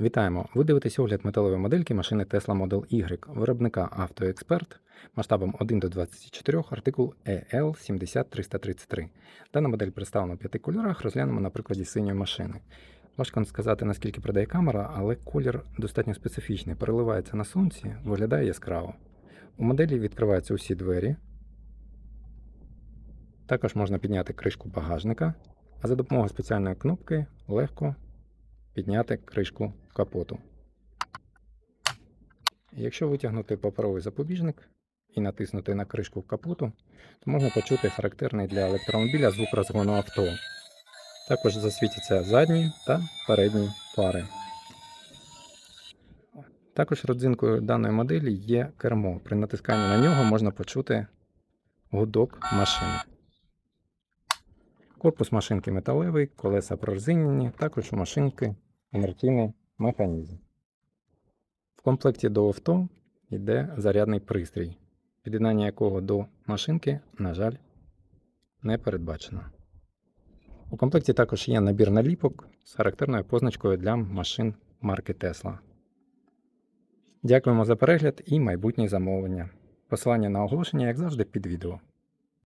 Вітаємо! Ви дивитесь огляд металевої модельки машини Tesla Model Y, виробника «Автоексперт» масштабом 1 до 24, артикул E EL70333. Дана модель представлена в п'яти кольорах, розглянемо на прикладі синьої машини. Важко сказати, наскільки передає камера, але колір достатньо специфічний, переливається на сонці, виглядає яскраво. У моделі відкриваються усі двері. Також можна підняти кришку багажника, а за допомогою спеціальної кнопки легко підняти кришку капоту. Якщо витягнути паперовий запобіжник і натиснути на кришку капоту, то можна почути характерний для електромобіля звук розгону авто. Також засвітяться задні та передні фари. Також родзинкою даної моделі є кермо. При натисканні на нього можна почути гудок машини. Корпус машинки металевий, колеса прорезинені, також у машинки інерційний механізм. В комплекті до авто йде зарядний пристрій, під'єднання якого до машинки, на жаль, не передбачено. У комплекті також є набір наліпок з характерною позначкою для машин марки Tesla. Дякуємо за перегляд і майбутні замовлення. Посилання на оголошення, як завжди, під відео.